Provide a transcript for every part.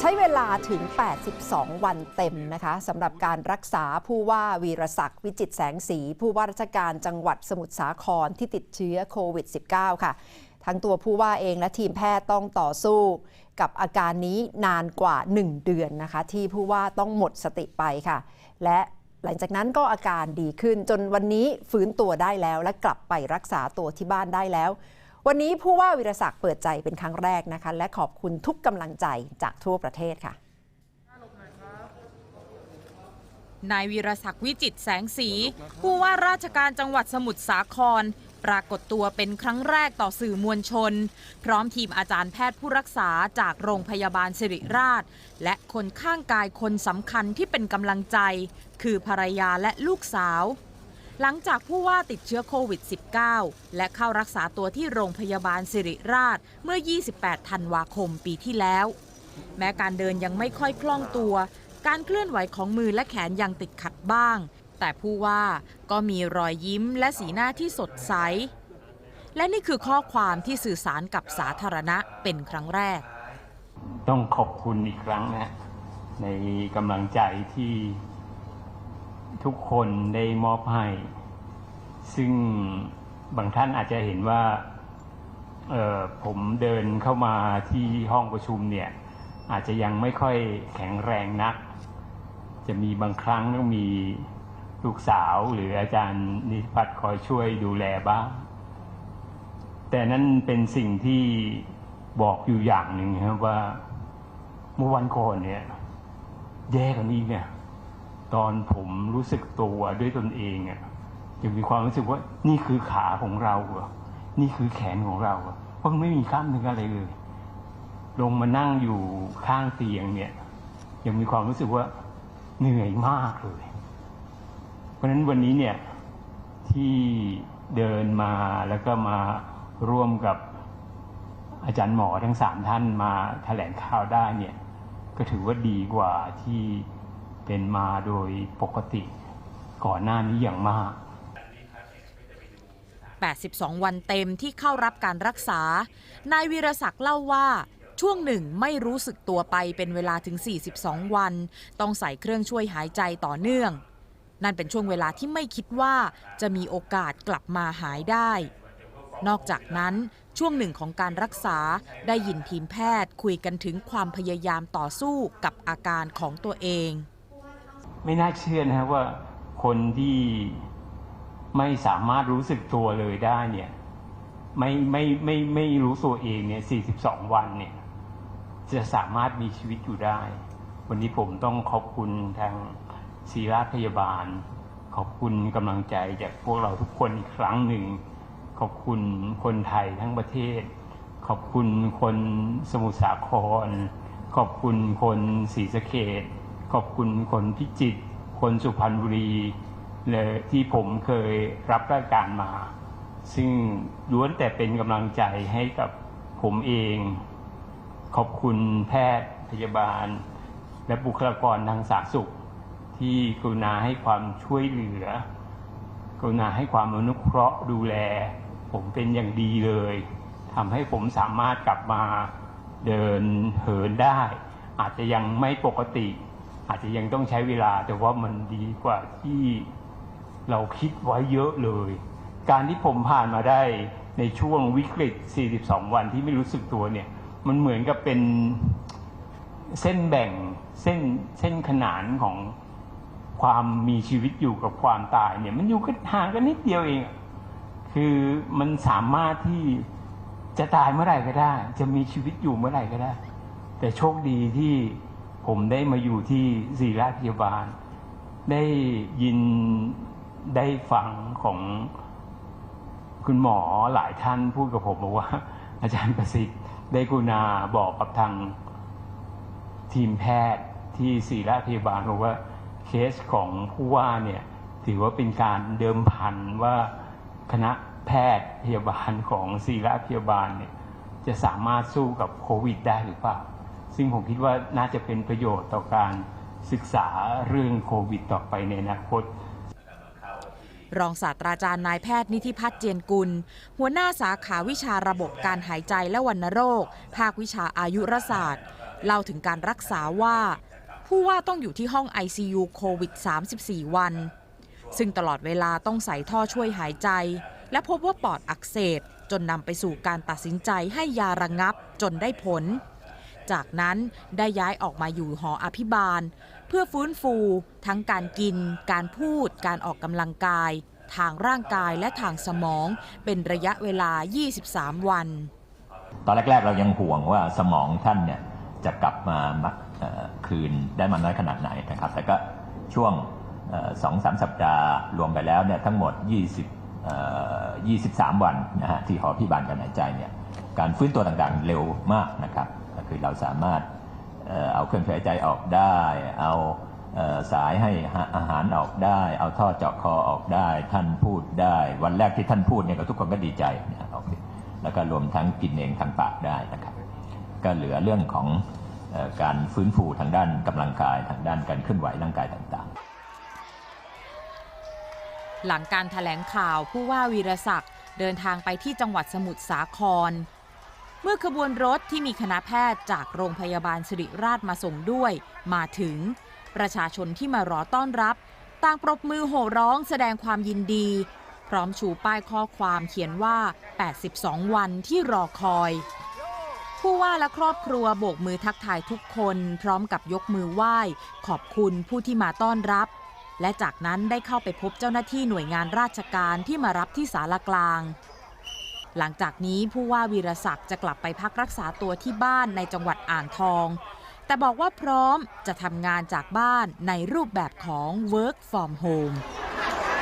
ใช้เวลาถึง 82 วันเต็มนะคะสำหรับการรักษาผู้ว่าวีรศักดิ์วิจิตแสงสี ผู้ว่าราชการจังหวัดสมุทรสาครที่ติดเชื้อโควิด -19 ค่ะ ทั้งตัวผู้ว่าเองและทีมแพทย์ต้องต่อสู้กับอาการนี้นานกว่า 1 เดือนนะคะ ที่ผู้ว่าต้องหมดสติไปค่ะ และหลังจากนั้นก็อาการดีขึ้นจนวันนี้ฟื้นตัวได้แล้ว และกลับไปรักษาตัวที่บ้านได้แล้ว วันนี้ผู้ว่าวิรศักดิ์เปิดใจเป็นครั้งแรกนะคะ และขอบคุณทุกกำลังใจจากทั่วประเทศค่ะนายวีรศักดิ์วิจิตแสงสี ผู้ว่าราชการจังหวัดสมุทรสาคร ปรากฏตัวเป็นครั้งแรกต่อสื่อมวลชน พร้อมทีมอาจารย์แพทย์ผู้รักษาจากโรงพยาบาลสิริราช และคนข้างกายคนสำคัญที่เป็นกำลังใจ คือภรรยาและลูกสาว หลังจากผู้ว่าติดเชื้อโควิด -19 และเข้ารักษาตัวที่โรงพยาบาลสิริราชเมื่อ 28 ธันวาคมปีที่แล้ว แม้การเดินยังไม่ค่อยคล่องตัว การเคลื่อนไหวของมือและแขนยังติดขัดบ้าง แต่ผู้ว่าก็มีรอยยิ้มและสีหน้าที่สดใส และนี่คือข้อความที่สื่อสารกับสาธารณะเป็นครั้งแรก ต้องขอบคุณอีกครั้งนะในกำลังใจที่ ทุกคนได้มอบให้ ซึ่งบางท่านอาจจะเห็นว่าผมเดินเข้ามาที่ห้องประชุมเนี่ยอาจจะยังไม่ค่อยแข็งแรงนัก จะมีบางครั้งต้องมีลูกสาวหรืออาจารย์นิติพัฒน์คอยช่วยดูแลบ้าง แต่นั่นเป็นสิ่งที่บอกอยู่อย่างหนึ่งครับว่าเมื่อวันก่อนเนี่ย แย่กว่านี้เนี่ย ตอนผมรู้สึกตัวด้วยตนเองอะยังมีความรู้สึกว่านี่คือขาของเราเหรอนี่คือแขนของเราเหรอเพราะไม่มีกล้ามเนื้ออะไรเลย ลงมานั่งอยู่ข้างเตียงเนี่ย ยังมีความรู้สึกว่าเหนื่อยมากเลย เพราะฉะนั้นวันนี้เนี่ยที่เดินมาแล้วก็มาร่วมกับอาจารย์หมอทั้งสามท่านมาแถลงข่าวได้เนี่ย ก็ถือว่าดีกว่าที่ เป็นมาโดยปกติก่อนหน้านี้อย่างมาก 82 วันเต็มที่เข้ารับการรักษา นายวีรศักดิ์เล่าว่าช่วงหนึ่งไม่รู้สึกตัวไปเป็นเวลาถึง 42 วัน ต้องใส่เครื่องช่วยหายใจต่อเนื่อง นั่นเป็นช่วงเวลาที่ไม่คิดว่าจะมีโอกาสกลับมาหายได้ นอกจากนั้นช่วงหนึ่งของการรักษาได้ยินทีมแพทย์คุยกันถึงความพยายามต่อสู้กับอาการของตัวเอง ไม่น่าเชื่อนะครับว่าคนที่ไม่สามารถรู้สึกตัวเลยได้เนี่ย ไม่ไม่ไม่ไม่รู้ตัวเองเนี่ย 42 วันเนี่ย จะสามารถมีชีวิตอยู่ได้ วันนี้ผมต้องขอบคุณทางศิริราพยาบาล ขอบคุณกำลังใจจากพวกเราทุกคนอีกครั้งหนึ่ง ขอบคุณคนไทยทั้งประเทศ ขอบคุณคนสมุทรสาคร ขอบคุณคนศรีสะเกด ขอบคุณคนพิจิตรคนสุพรรณบุรีเลยที่ผมเคยรับราชการมา ซึ่งล้วนแต่เป็นกำลังใจให้กับผมเอง ขอบคุณแพทย์พยาบาล และบุคลากรทางสาธารณสุข ที่กรุณาให้ความช่วยเหลือ กรุณาให้ความอนุเคราะห์ดูแล ผมเป็นอย่างดีเลยทำให้ผมสามารถกลับมาเดินเหินได้ อาจจะยังไม่ปกติ อาจจะยังต้องใช้เวลา แต่ว่ามันดีกว่าที่เราคิดไว้เยอะเลย การที่ผมผ่านมาได้ในช่วงวิกฤต 42 วันที่ไม่รู้สึกตัวเนี่ย มันเหมือนกับเป็นเส้นแบ่งเส้นเส้นขนานของความมีชีวิตอยู่กับความตายเนี่ย มันอยู่กันห่างกันนิดเดียวเอง คือมันสามารถที่จะตายเมื่อไหร่ก็ได้ จะมีชีวิตอยู่เมื่อไหร่ก็ได้ แต่โชคดีที่ ผมได้มาอยู่ที่ศิริราชพยาบาล ได้ยินได้ฟังของคุณหมอหลายท่านพูดกับผมบอกว่า อาจารย์ประสิทธิ์ได้กรุณาบอกกับทางทีมแพทย์ที่ศิริราชพยาบาลบอกว่าเคสของผู้ว่าเนี่ยถือว่าเป็นการเดิมพันว่าคณะแพทย์พยาบาลของศิริราชพยาบาลเนี่ยจะสามารถสู้กับโควิดได้หรือเปล่า ซึ่งผมคิดว่าน่าจะเป็นประโยชน์ต่อการศึกษาเรื่องโควิดต่อไปในอนาคตรองศาสตราจารย์นายแพทย์นิธิพัฒน์เจียนกุล หัวหน้าสาขาวิชาระบบการหายใจและวัณโรค ภาควิชาอายุรศาสตร์ เล่าถึงการรักษาว่า ผู้ว่าต้องอยู่ที่ห้อง ICU โควิด 34 วัน ซึ่งตลอดเวลาต้องใส่ท่อช่วยหายใจ และพบว่าปอดอักเสบจนนำไปสู่การตัดสินใจให้ยาระงงับจนได้ผล จากนั้นได้ย้ายออกมาอยู่หออภิบาล เพื่อฟื้นฟูทั้งการกิน การพูด การออกกำลังกาย ทางร่างกายและทางสมองเป็นระยะเวลา 23 วัน ตอนแรก ๆ เรายังห่วงว่าสมองท่านเนี่ยจะกลับมาคืนได้มาน้อยขนาดไหนนะครับ แต่ก็ช่วงสองสามสัปดาห์ รวมไปแล้วเนี่ยทั้งหมด 20 23 วันนะฮะที่หอพิบาลการหายใจเนี่ยการฟื้นตัวต่างๆเร็วมากนะครับ คือเราสามารถเอาเครื่องช่วยหายใจออกได้ เอาสายให้อาหารออกได้ เอาท่อเจาะคอออกได้ ท่านพูดได้ วันแรกที่ท่านพูดเนี่ยก็ทุกคนก็ดีใจนะโอเคแล้วก็รวมทั้งกินเองทางปากได้นะครับ ก็เหลือเรื่องของอการฟื้นฟูทางด้านกำลังกายทางด้านการเคลื่อนไหวร่างกายต่างๆ หลังการถแถลงข่าวผู้ว่าวีรศักดิ์เดินทางไปที่จังหวัดสมุทรสาคร เมื่อขบวนรถที่มีคณะแพทย์จากโรงพยาบาลสิริราชมาส่งด้วย มาถึง ประชาชนที่มารอต้อนรับ ต่างปรบมือโห่ร้องแสดงความยินดี พร้อมชูป้ายข้อความเขียนว่า 82 วันที่รอคอย ผู้ว่าและครอบครัวโบกมือทักทายทุกคน พร้อมกับยกมือไหว้ ขอบคุณผู้ที่มาต้อนรับ และจากนั้นได้เข้าไปพบเจ้าหน้าที่หน่วยงานราชการที่มารับที่ศาลากลาง หลังจากนี้ผู้ว่าวีรศักดิ์จะกลับไปพักรักษาตัวที่บ้านในจังหวัดอ่างทอง แต่บอกว่าพร้อมจะทำงานจากบ้านในรูปแบบของ work from home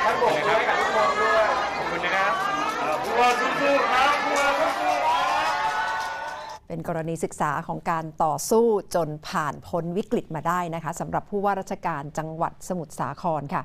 ท่านโบกมือให้กับทุกคนด้วย ขอบคุณนะครับเอ่อผู้ว่าสู้ๆครับผู้ว่าสู้ๆเป็นกรณีศึกษาของการต่อสู้จนผ่านพ้นวิกฤตมาได้นะคะสำหรับผู้ว่าราชการจังหวัดสมุทรสาครค่ะ